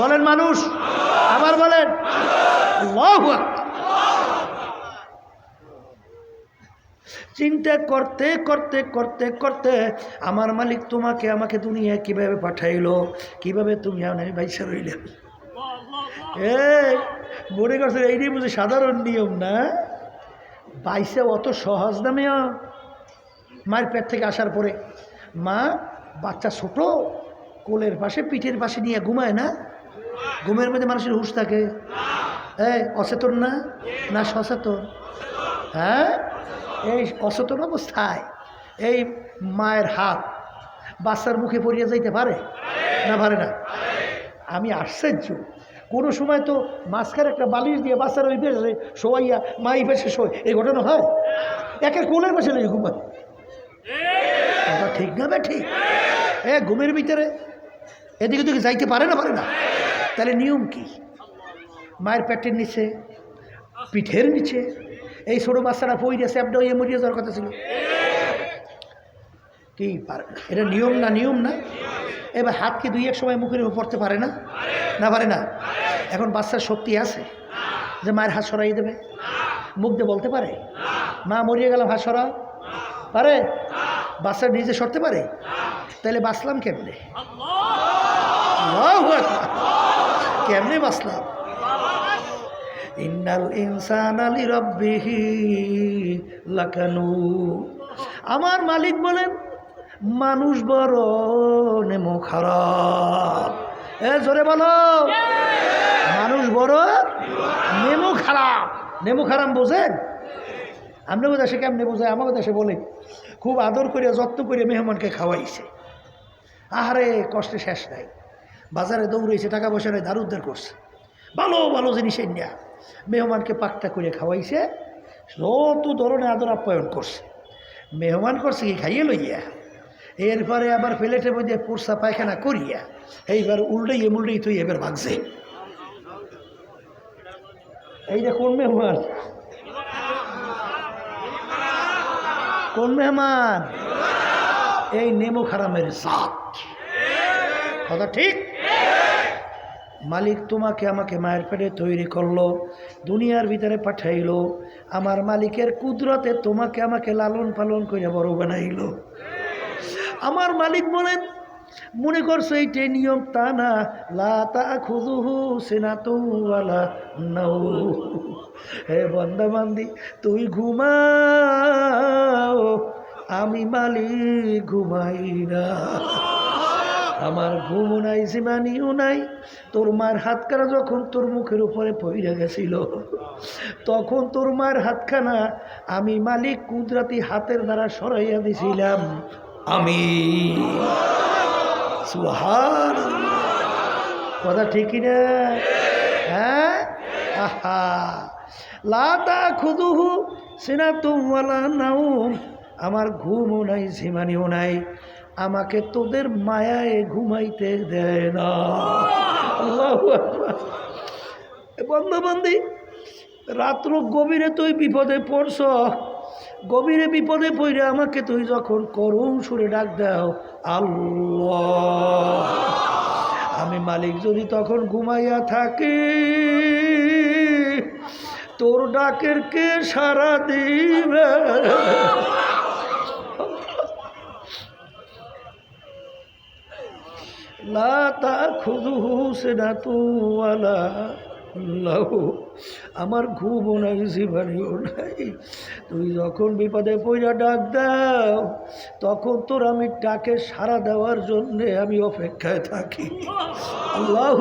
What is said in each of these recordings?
বলেন মানুষ। আবার বলেন। চিন্তা করতে করতে করতে করতে আমার মালিক তোমাকে আমাকে দুনিয়া কীভাবে পাঠাইলো? কীভাবে তুমি আমি বাইসা রইলে এই, মনে করছে এইটাই বুঝি সাধারণ নিয়ম না? বাইসে অত সহজ না মেয়া? মায়ের পেট থেকে আসার পরে। মা বাচ্চা ছোট, কোলের পাশে, পিঠের পাশে নিয়ে ঘুমায় না? ঘুমের মধ্যে মানুষের হুঁশ থাকে। এই, অচেতন না? না, সচেতন। হ্যাঁ? এই অচেতন অবস্থায় এই মায়ের হাত বাচ্চার মুখে পড়িয়ে যাইতে পারে? না পারে না? আমি আশ্চর্য। কোনো সময় তো মাঝখানে একটা বালিশ দিয়ে বাচ্চার ওই পেশে শোয়াইয়া মাই পেশে শোয়। এই ঘটনা হয়? একের কোলের পাশে নেই ঘুমায়। ঠিক না ঠিক? এ, ঘুমের ভিতরে এদিকে ওদিকে যাইতে পারে না পারে না? তাহলে নিয়ম কি? মায়ের পেটের নিচে, পিঠের নিচে? এই ছোটো বাচ্চারা পইরে স্যাপটা ইয়ে মরিয়ে যাওয়ার কথা ছিল। কি পারে এটা নিয়ম না নিয়ম না? এবার হাতকে দুই এক সময় মুখের উপর পড়তে পারে না? না পারে না? এখন বাচ্চার শক্তি আছে যে মায়ের হাত সরাই দেবে। মুখ দিয়ে বলতে পারে? মা, মরিয়ে গেলাম, হাত সরা পারে? বাচ্চা নিজে সরতে পারে? তাহলে বাঁচলাম কেমনে। কেমনে বাঁচলাম? ইন্নাল ইনসান আলী রব্বিহি লাকানু। আমার মালিক বলেন, মানুষ বড় নেমো খারাপ। এ জোরে বলো। মানুষ বড় নেমো খারাপ। নেমো খারাপ বোঝেন? আপনাকে দেশে কেমনে বোঝায় আমাকে দেশে বলে, খুব আদর করিয়া, যত্ন করে মেহমানকে খাওয়াইছে। আহারে, কষ্টে শেষ নাই। বাজারে দৌড়েছে টাকা পয়সা নেই ধার উদ্ধার করছে। ভালো ভালো জিনিস নেয়া। মেহমানকে পাকটা করে খাওয়াইছে, যত ধরনের আদর আপ্যায়ন করছে। মেহমান করছে কি, খাইয়ে লইয়া। এরপরে আবার প্লেটের মধ্যে পুরসা, পায়খানা করিয়া, এইবার উল্টেই মুল্টেই তুই এবার ভাগছে। এই যে কোন মেহমান? কোন মেহমান? এই নেমো খারামের জাত। কথা ঠিক? মালিক তোমাকে আমাকে মায়ের পেটে তৈরি করল, দুনিয়ার ভিতরে পাঠাইলো। আমার মালিকের কুদরতে তোমাকে আমাকে লালন পালন করে বড় বানাইলো। আমার মালিক বলেন, মনে করছ এইটাই নিয়ম তা না? লাতা খুদুহু সেনাতুওয়ালা নাও হে বন্দা বান্দি তুই ঘুমাও, আমি মালিক ঘুমাই না। আমার ঘুমও নাই সীমানিও নাই। তোর মার হাতখানা যখন তোর মুখের উপরে পইরা গেছিল, তখন তোর মার হাতখানা আমি মালিক কুদরাতি হাতের দ্বারা সরাইয়া দিছিলাম। আমি। সুহান কথা ঠিকই না? হ্যাঁ? আহা। লাতা খুদুহু সিনা তুমওয়ালা নাউম আমার ঘুমও নাই সীমানিও নাই। আমাকে তোদের মায়ায় ঘুমাইতে দেয় না। বন্ধুবান্ধী, রাত্র গভীরে তুই বিপদে পড়ছ, গভীরে বিপদে পড়ে আমাকে তুই যখন করুণ সুরে ডাক দাও, আল্লাহ। আমি মালিক যদি তখন ঘুমাইয়া থাকি, তোর ডাকের কে সারা দিবে? লাতা খুদুহু সেনাতুওয়ালা লাহু। আমার ঘুমও নাই জীবনীও নাই। তুই যখন বিপদে পইরা ডাক দাও, তখন তোর আমি ডাকে সাড়া দেওয়ার জন্যে আমি অপেক্ষায় থাকি। আল্লাহ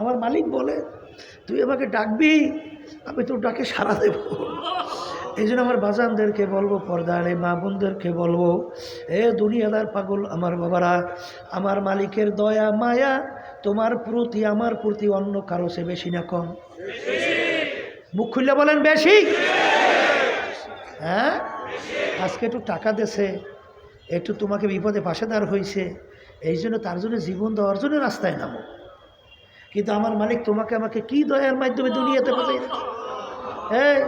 আমার মালিক বলে, তুই আমাকে ডাকবি, আমি তোর ডাকে সাড়া দেব। এই জন্য আমার বাজানদেরকে বলব, পর্দারে মা বোনদেরকে বলব, এ দুনিয়াদার পাগল আমার বাবারা, আমার মালিকের দয়া, মায়া তোমার প্রতি, আমার প্রতি অন্য কারও সে বেশি না কম। মুখ খুললে বলেন বেশি। হ্যাঁ? আজকে একটু টাকা দেছে, একটু তোমাকে বিপদে পাশে দাঁড় হয়েছে এই জন্য তার জন্য জীবন দেওয়ার জন্য রাস্তায় নামো। কিন্তু আমার মালিক তোমাকে আমাকে কি দয়ার মাধ্যমে দুনিয়াতে রাখে এই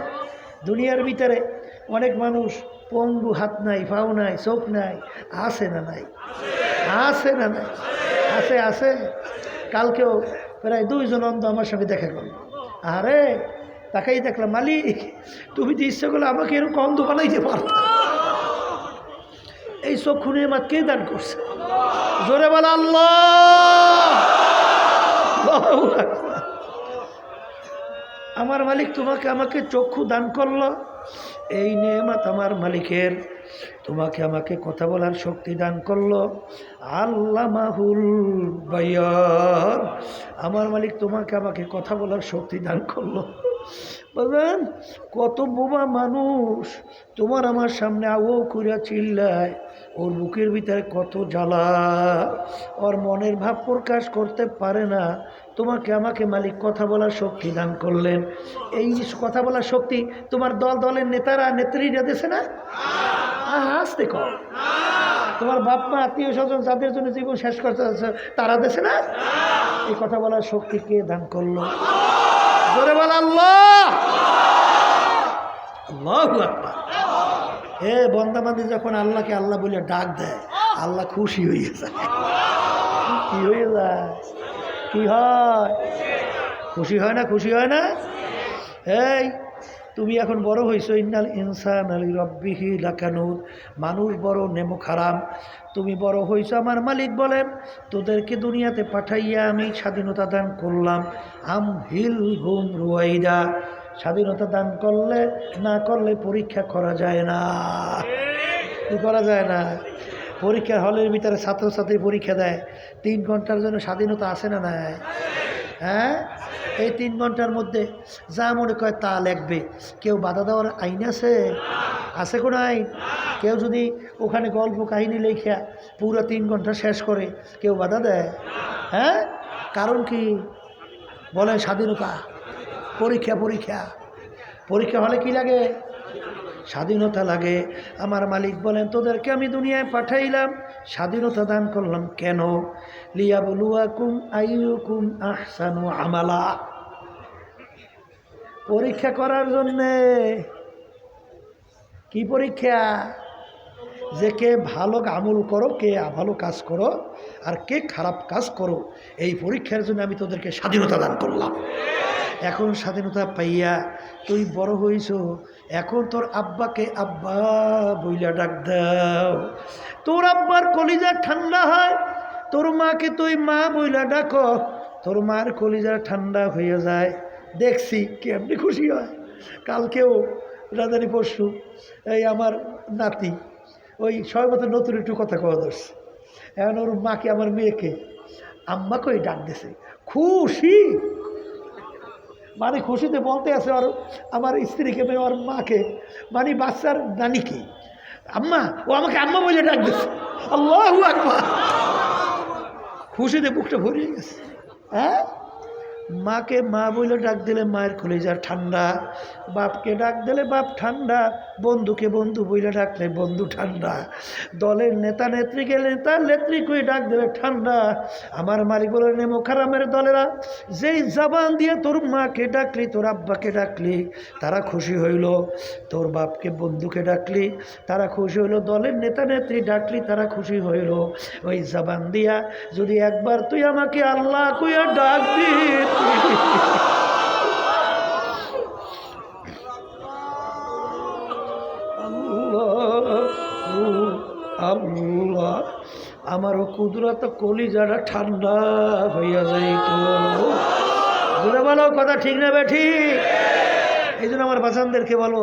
দুনিয়ার ভিতরে অনেক মানুষ পঙ্গু হাত নাই, পাও নাই, চোখ নাই, আছে না নাই? আছে না নাই? আছে আছে? কালকেও প্রায় দুইজন অন্ধ আমার সঙ্গে দেখা করল। আরে তাকেই দেখলাম, মালিক, তুমি তো ইচ্ছে করলে আমাকে এরকম অন্ধ বানাইতে পারতো এই চক্ষু নিয়ে আমার কে দান করছে? জোরে বলা, আল্লাহ। আমার মালিক তোমাকে আমাকে চক্ষু দান করল। এই নেমাত আমার মালিকের। তোমাকে আমাকে কথা বলার শক্তি দান করল। আল্লামাহুল মাহুল বায়ান আমার মালিক তোমাকে আমাকে কথা বলার শক্তি দান করল। বলবেন, কত বোবা মানুষ তোমার আমার সামনে আও করিয়া চিল্লায়, ওর বুকের ভিতরে কত জ্বালা। ওর মনের ভাব প্রকাশ করতে পারে না। তোমাকে আমাকে মালিক কথা বলার শক্তি দান করলেন। এই কথা বলার শক্তি তোমার দল, দলের নেতারা, নেত্রীরা দেশে না? আসতে কর। তোমার বাপ মা আত্মীয় স্বজন যাদের জন্য জীবন শেষ করতে তারা দেশে না? এই কথা বলার শক্তি কে দান করল? জোরে বল, আল্লাহ। আল্লাহু হে বন্দাবান্দি যখন আল্লাহকে আল্লাহ বলে ডাক দেয়, আল্লাহ খুশি হয়ে যায়। কি হয়ে যায়? কি হয়? খুশি হয় না, খুশি হয় না? এই, তুমি এখন বড় হয়েছো, ইন্নাল ইনসান আলী রব্বিহি লাকানুর মানুষ বড়, নেমো খারাম তুমি বড় হইছ আমার মালিক বলেন তোদেরকে দুনিয়াতে পাঠাইয়া আমি স্বাধীনতা দান করলাম। আম হিল হুম রুয়াইদা, স্বাধীনতা দান করলে, না করলে পরীক্ষা করা যায় না। কি করা যায় না? পরীক্ষা হলের ভিতরে ছাত্রছাত্রী পরীক্ষা দেয়, তিন ঘণ্টার জন্য স্বাধীনতা আসে না নাই? হ্যাঁ? এই তিন ঘণ্টার মধ্যে যা মনে করে তা লিখবে। কেউ বাধা দেওয়ার আইন আছে? আছে কোনো আইন? কেউ যদি ওখানে গল্প কাহিনী লেখা, পুরো তিন ঘণ্টা শেষ করে, কেউ বাধা দেয়? হ্যাঁ? কারণ কি? বলেন স্বাধীনতা, পরীক্ষা পরীক্ষা। পরীক্ষা হলে কি লাগে? স্বাধীনতা লাগে। আমার মালিক বলেন, তোদেরকে আমি দুনিয়ায় পাঠাইলাম। স্বাধীনতা দান করলাম কেন? লিয়া বলুয়াকুম আইকুম আহসানু আমালা। পরীক্ষা করার জন্যে। কি পরীক্ষা? যে কে ভালো আমল করো, কে ভালো কাজ করো, আর কে খারাপ কাজ করো, এই পরীক্ষার জন্য আমি তোদেরকে স্বাধীনতা দান করলাম। এখন স্বাধীনতা পাইয়া তুই বড় হইছ, এখন তোর আব্বাকে আব্বা বইলা ডাক দাও। তোর আব্বার কলিজা ঠান্ডা হয়, তোর মাকে তুই মা বইলা ডাক, তোর মার কলিজা ঠান্ডা হয়ে যায়। দেখছি কেমনি খুশি হয়। কালকেও, রাজানি পরশু, এই আমার নাতি ওই সবাই মতো নতুন একটু কথা কওয়া ধরছে। এখন ওর মাকে, আমার মেয়েকে আম্মাকেই ডাক দিছে, খুশি? মানে খুশিতে বলতে আছে আর আমার স্ত্রীকে মানে ওর মাকে মানে বাচ্চার নানিকে, আম্মা, ও আমাকে আম্মা বলে ডাক দিছে, আল্লাহ আকবার। খুশিতে বুকটা ভরিয়ে গেছে। হ্যাঁ? মাকে মা বলে ডাক দিলে মায়ের কলেজার ঠান্ডা। বাপকে ডাক দিলে বাপ ঠান্ডা। বন্ধুকে বন্ধু বইলে ডাকলে বন্ধু ঠান্ডা। দলের নেতা নেত্রীকে নেতা নেত্রী কই ডাক দিলে ঠান্ডা। আমার মালিক বলে, নেমো খারামের দলেরা। যেই জবান দিয়ে তোর মাকে ডাকলি, তোর আব্বাকে ডাকলি, তারা খুশি হইল। তোর বাপকে বন্ধুকে ডাকলি, তারা খুশি হইল। দলের নেতা নেত্রী ডাকলি, তারা খুশি হইল। ওই জবান দিয়া যদি একবার তুই আমাকে আল্লাহ কুইয়া ডাক দি আল্লাহ আমারও কুদরত কলিজাটা ঠান্ডা হইয়া বুঝে বলো, কথা ঠিক না বে ঠিক? এই জন্য আমার বাসানদেরকে বলো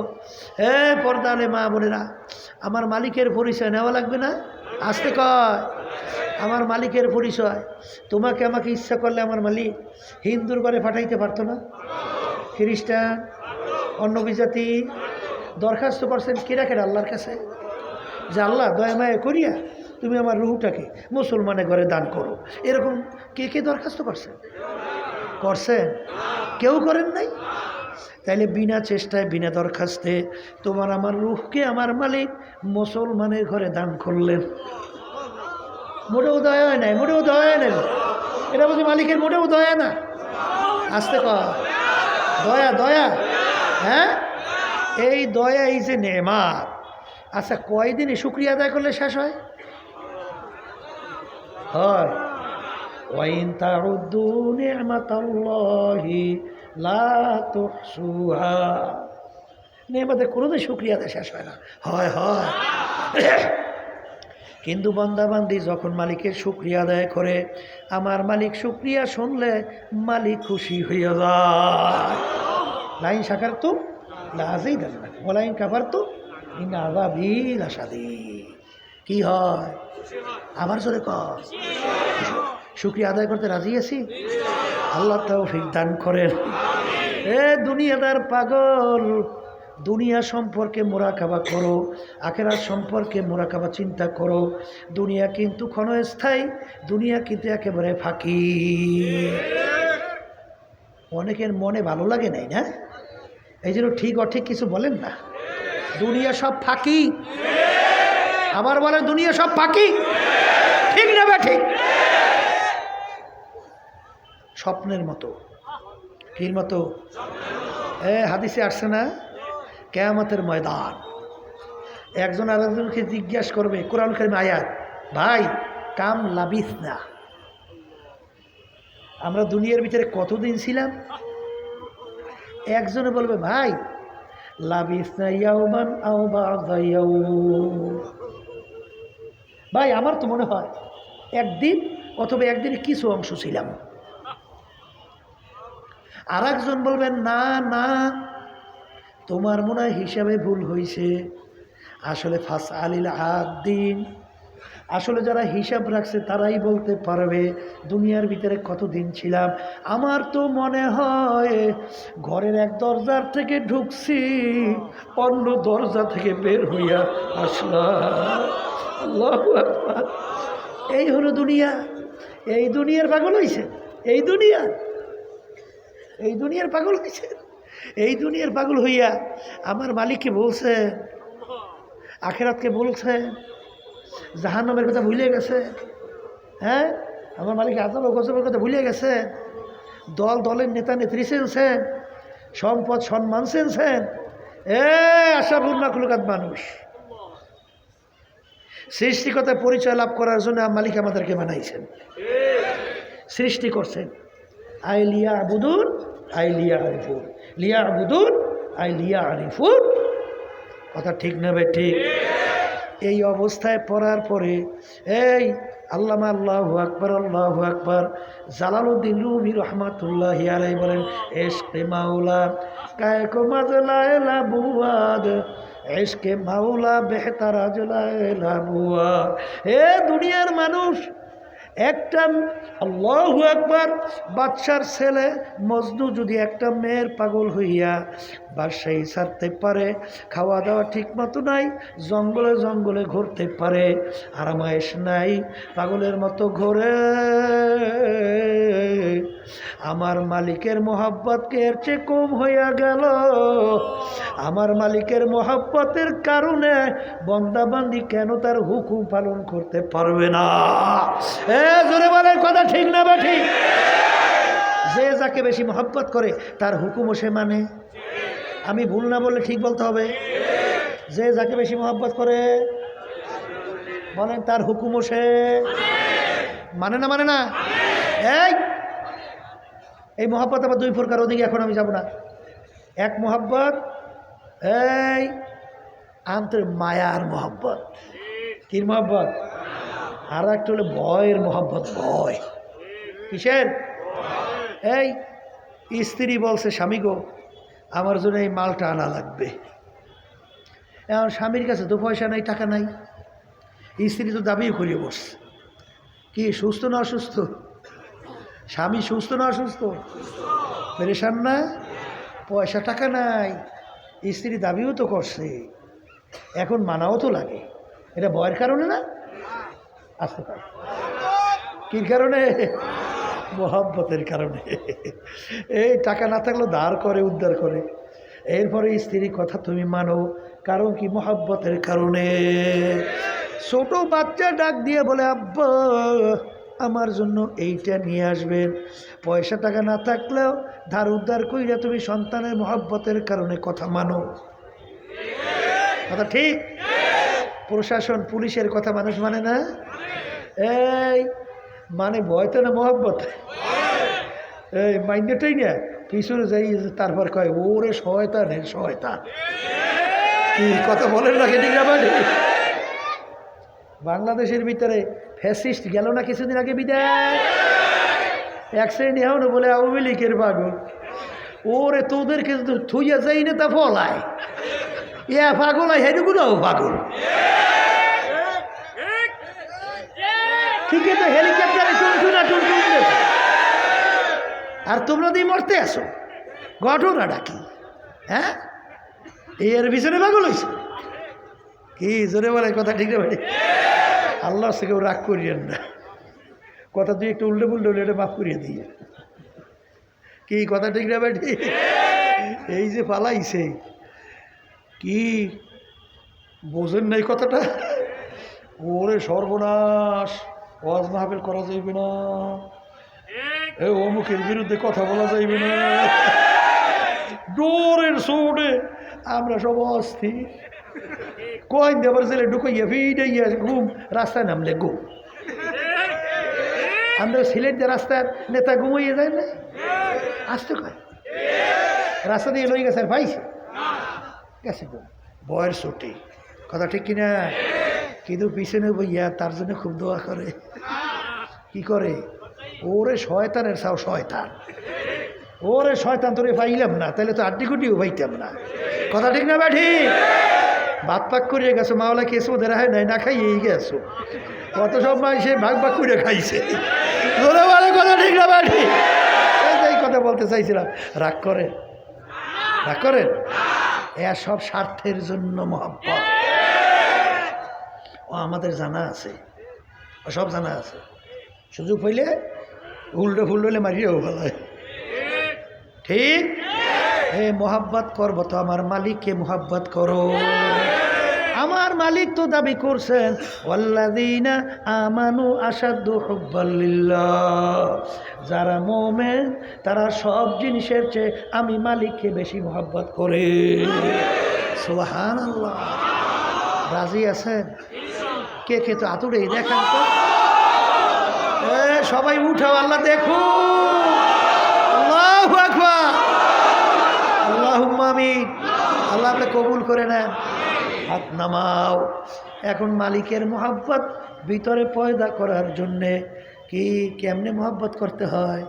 হে পর্দালে মা বোনেরা, আমার মালিকের পরিচয় নেওয়া লাগবে না? আসতে কয়। আমার মালিকের পরিচয়। তোমাকে আমাকে ইচ্ছা করলে আমার মালিক হিন্দুর ঘরে পাঠাইতে পারতো না। খ্রিস্টান, অন্য বিজাতি, দরখাস্ত করছেন কেরা কেরা আল্লাহর কাছে? যে আল্লাহ দয়া মায়া করিয়া তুমি আমার রুহটাকে মুসলমানের ঘরে দান করো। এরকম কে কে দরখাস্ত করছেন? করছেন? কেউ করেন নাই? তাইলে বিনা চেষ্টায়, বিনা দরখাস্তে তোমার আমার রুহকে, আমার মালিক মুসলমানের ঘরে দান করলেন। মোটেও দয়া হয় নাই, মোটেও দয়া হয় নাই। এটা বলছি মালিকের মোটেও দয়া না। আসতে কর। দয়া দয়া। হ্যাঁ? এই দয়া এই যে নেমাত। আচ্ছা কয়দিনে শুক্রিয়া আদায় করলে শেষ হয়? হয়। ওয়াইন তাউদ্দু নি'মাতাল্লাহি লা তুহসুহা। নেমাদের কোনোদিন শুক্রিয়া আদায় শেষ হয় না। হয় হয়। কিন্তু বন্দাবান্দি যখন মালিকের শুক্রিয়া আদায় করে, আমার মালিক শুক্রিয়া শুনলে মালিক খুশি হইয়া যায়। লাইন সাকার তো? লাজেই দেবে না বলাইন কাবার তো? কি হয়? আবার জোরে কর শুক্রিয়া আদায় করতে রাজি আছি? আল্লাহ তৌফিক দান করেন। এ দুনিয়াদার পাগল দুনিয়া সম্পর্কে মোরাকাবা করো আখেরা সম্পর্কে মোরাকাবা চিন্তা করো। দুনিয়া কিন্তু ক্ষণস্থায়ী, দুনিয়া কিন্তু একেবারে ফাঁকি। অনেকের মনে ভালো লাগে নাই না? এই জন্য ঠিক অঠিক কিছু বলেন না। দুনিয়া সব ফাঁকি। আবার বলেন, দুনিয়া সব ফাঁকি। ঠিক না ঠিক স্বপ্নের মতো। কির মতো? এ, হাদিসে আসছে না? কেয়ামতের ময়দান। একজন আরেকজনকে জিজ্ঞাসা করবে কোরআন কারিম আয়াত, ভাই, কাম লাবিস না আমরা দুনিয়ার ভিতরে কতদিন ছিলাম? একজনে বলবে, ভাই লাবিস না ইয়াউমান আও ভাই, আমার তো মনে হয় একদিন অথবা একদিনে কিছু অংশ ছিলাম। আর একজন বলবেন না না তোমার মনে হয় হিসাবে ভুল হয়েছে আসলে ফাস আলিল দিন আসলে যারা হিসাব রাখছে, তারাই বলতে পারবে, দুনিয়ার ভিতরে কতদিন ছিলাম। আমার তো মনে হয় ঘরের এক দরজার থেকে ঢুকছি, অন্য দরজা থেকে বের হইয়া আসলাম। এই হলো দুনিয়া। এই দুনিয়ার পাগল হয়েছে এই দুনিয়া। এই দুনিয়ার পাগল হয়েছে এই দুনিয়ার পাগল হইয়া আমার মালিককে বলছে, আখেরাতকে বলছে, জাহান্নামের কথা ভুলে গেছে। হ্যাঁ? আমার মালিক আজব গজবের কথা ভুলে গেছে। দল, দলের নেতা, নেত্রী চেনছেন সম্পদ, সম্মান চেনছেন এ আশাপূর্ণ কুলকাত মানুষ। সৃষ্টিকতার পরিচয় লাভ করার জন্য মালিক আমাদেরকে বানাইছেন। সৃষ্টি করছেন। আই লিয়া আবুদুন আই লিয়া আরিফুন আই লিয়া আরিফুন কথা ঠিক নেবে ঠিক। এই অবস্থায় পড়ার পরে, এই আল্লামা আল্লাহ আকবর আল্লাহ আকবর জালালুদ্দিন রুমি রহমাতুল্লাহ আলাই বলেন এসকে মাওলা, কায়কো মাজলায়লা বুয়াদ এসকে মাওলা বেহতারা জলায়লা বুয়াদ। হে দুনিয়ার মানুষ একটা আল্লাহ একবার বাচ্চার ছেলে মজনু যদি একটা মেয়ের পাগল হইয়া বাসায় ছাড়তে পারে খাওয়া দাওয়া ঠিক মতো নাই, জঙ্গলে জঙ্গলে ঘুরতে পারে, আরামায়েশ নাই, পাগলের মতো ঘোরে। আমার মালিকের মোহাব্বতকে এর চেয়ে কম হইয়া গেল? আমার মালিকের মোহাব্বতের কারণে বন্দাবান্দি কেন তার হুকুম পালন করতে পারবে না? এ, জোরে বলে কথা ঠিক না বা ঠিক? যে যাকে বেশি মহব্বত করে, তার হুকুমও সে মানে। আমি ভুল না বললে ঠিক বলতে হবে। যে যাকে বেশি মহব্বত করে, বলেন তার হুকুমও সে। মানে না মানে না? এই! এই মহাব্বত আবার দুই প্রকার, ওদিকে এখন আমি যাব না। এক মহাব্বত, এই, আন্তর মায়ার মহাব্বত। কির মহাব্বত? আর একটা হলো ভয়ের মহাব্বত, ভয়। কিসের? এই, স্ত্রী বলছে, স্বামী গো আমার জন্য এই মালটা আনা লাগবে। এখন স্বামীর কাছে তো পয়সা নাই, টাকা নাই। স্ত্রী তো দাবিও করিয়ে বসছে। কি, সুস্থ না অসুস্থ? স্বামী সুস্থ না অসুস্থ? পেরেশান না? পয়সা, টাকা নাই। স্ত্রী দাবিও তো করছে। এখন মানাও তো লাগে। এটা ভয়ের কারণে না? আসতে পারে। কির কারণে? মোহাব্বতের কারণে। এই টাকা না থাকলেও ধার করে, উদ্ধার করে। এরপরে স্ত্রীর কথা তুমি মানো, কারণ কি? মোহাব্বতের কারণে। ছোট বাচ্চা ডাক দিয়ে বলে, আব্বা, আমার জন্য এইটা নিয়ে আসবেন। পয়সা টাকা না থাকলেও ধার উদ্ধার কইরা তুমি সন্তানের মহাব্বতের কারণে কথা মানো। কথা ঠিক? প্রশাসন, পুলিশের কথা মানুষ মানে না? এই মানে ভয় তো না মোহাব্বত? এই মাইন্ডটাই না। পিছনে যাই তারপর কয়, ওরে হে শয়তান। কি কথা বলেন না কেটে মানে বাংলাদেশের ভিতরে ফ্যাসিস্ট গেল না কিছুদিন আগে বিদায়? এক শ্রেণি হও না বলে, আওয়ামী লীগের পাগল। ওরে তোদেরকে থুইয়া যাই না তা ফলায়। এ পাগল হয় হেডুগুলোও পাগল। ঠিকই তো হেলিকপ্টারে টুনটুনা টুনটুন আর তোমরা দিয়ে মরতে আসো। ঘটনাটা কি হ্যাঁ? এর পিছনে পাগল হয়েছে কি জোরে বলে কথা ঠিক না ভাই? আল্লাহ সে কেউ রাগ করিয়েন না। কথা তুই একটু উল্টে পুল্টে হলে এটা মাফ করিয়ে দিয়ে কি কথা ঠিক না ভাই? এই যে পালাইছে। কি বোঝেন নাই কথাটা? ওরে সর্বনাশ। ওয়াজ মাহফিল করা যাইবে না। এ অমুকের বিরুদ্ধে কথা বলা যাইবে না। ডোরের সোটে আমরা সব অস্থির। কয়েন দেবার ছেলে ঢুকাইয়া ফিটাইয়া ঘুম, রাস্তায় নামলে ঘুম আমরা সিলেট যে রাস্তার নেতা ঘুমাইয়ে যায় না। আসতে কয়? রাস্তা দিয়ে লই গেছে পাইছে? গেছে ঘুম বয়ের ছুটি কথা ঠিক কিনা? কিন্তু পিছনে বইয়া তার জন্য খুব দোয়া করে। কি করে? ওরে শয়তানের সাও শয়তান। ওরে শয়তান, তোরে পাইলাম না তাহলে তো আড্ডি কুটিও পাইতাম না। কথা ঠিক না ব্যাঠি ভাত পাক করিয়ে গেছো, মাওলা কেসো দেরা হয় নাই, না খাইয়েই গেছো? কত সব সে ভাগ ভাগ করে খাইছে। বলে কথা ঠিক না ব্যাঠি এই কথা বলতে চাইছিলাম, রাগ করে রাগ করেন? এ সব স্বার্থের জন্য মহাব্বত। ও আমাদের জানা আছে। ও সব জানা আছে। সুযোগ হইলে উল্টো ফুল হইলে মারিয়েও ভালো। ঠিক? হে মোহাব্বত করব তো আমার মালিককে মোহাব্বত করো। আমার মালিক তো দাবি করছেন ওয়াল্লাদিনা আমানু আসাদু হুব্বাল্লিল্লাহ যারা মোমেন, তারা সব জিনিসের চেয়ে আমি মালিককে বেশি মোহাব্বত করে। সুবহান আল্লাহ রাজি আছেন? কে কে তো আতুরে দেখেন তো। সবাই উঠাও, আল্লাহ দেখো আল্লাহু আকবার। আল্লাহুম্মা আমিন। আল্লাহ কবুল করে নেন। হাত নামাও। এখন মালিকের মোহাব্বত ভিতরে পয়দা করার জন্যে কি কেমনে মোহাব্বত করতে হয়?